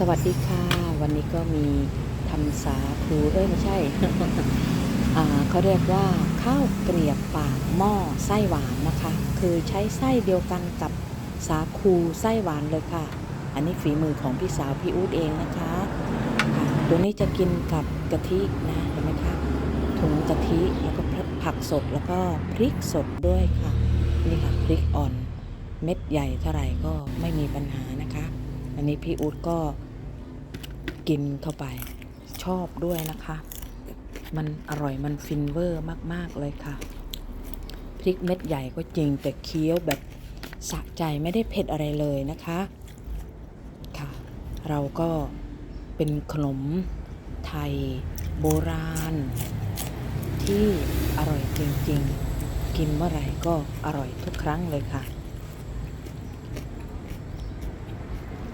สวัสดีค่ะ วันนี้ก็มีทำสาคูเอ้ยไม่ใช่เขาเรียกว่าข้าวเกลียบปากหม้อไส้หวานนะคะ คือใช้ไส้เดียวกันกับสาคูไส้หวานเลยค่ะ อันนี้ฝีมือของพี่สาวพี่อู๊ดเองนะคะค่ะตัวนี้จะกินกับกะทินะเห็นไหมคะถุงกะทิแล้วก็ผักสดแล้วก็พริกสดด้วยค่ะ นี่ค่ะพริกอ่อนเม็ดใหญ่เท่าไหร่ก็ไม่มีปัญหานะคะ อันนี้พี่อู๊ดก็ กินเข้าไปชอบด้วยนะคะ มันอร่อยมันฟินเวอร์มาก ๆ เลยค่ะ พริกเม็ดใหญ่ก็จริงแต่เคี้ยวแบบสะใจไม่ได้เผ็ดอะไรเลยนะคะค่ะ เราก็เป็นขนมไทยโบราณ ที่อร่อยจริง ๆ กินเมื่อไหร่ก็อร่อยทุกครั้งเลยค่ะ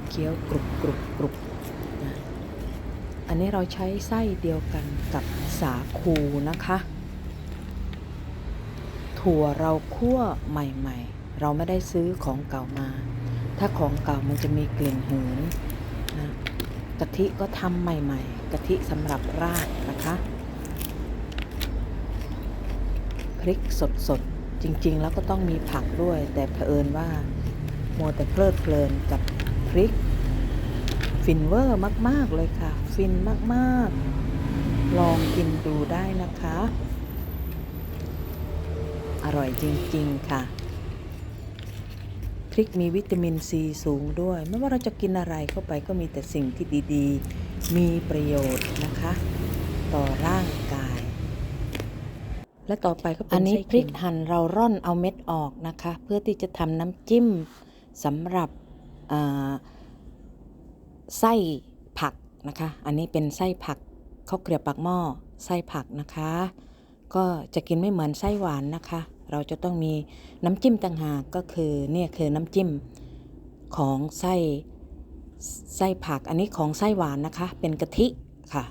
เคี้ยวกรุบกรุบกรุบ อันนี้เราใช้ไส้เดียวกันกับสาคูนะคะ ถั่วเราคั่วใหม่ๆ เราไม่ได้ซื้อของเก่ามา ถ้าของเก่ามันจะมีกลิ่นหืนนะกะทิก็ทำใหม่ๆ กะทิสำหรับราดนะคะพริกสดๆ จริงๆ แล้วก็ต้องมีผักด้วย แต่เผอิญว่า มัวแต่เพลิดเพลินกับพริก ฟินเวอร์มาก ๆ เลยค่ะ ฟินมาก ๆ ลองกินดูได้นะคะ อร่อยจริง ๆ ค่ะ พริกมีวิตามินซีสูงด้วย ไม่ว่าเราจะกินอะไรเข้าไปก็มีแต่สิ่งที่ดีๆ มีประโยชน์นะคะ ต่อร่างกาย และต่อไปก็เป็นอันนี้ไส้พริกเค็มหั่นเราร่อนเอาเม็ดออกนะคะ เพื่อที่จะทำน้ำจิ้มสำหรับอ่า ไส้ผักนะคะ อันนี้เป็นไส้ผักข้าวเกลียบปากหม้อไส้ผักนะคะ ก็จะกินไม่เหมือนไส้หวานนะคะ เราจะต้องมีน้ำจิ้มต่างหากก็คือเนี่ยคือน้ำจิ้มของไส้ไส้ผักอันนี้ของไส้หวานนะคะ เป็นกะทิค่ะ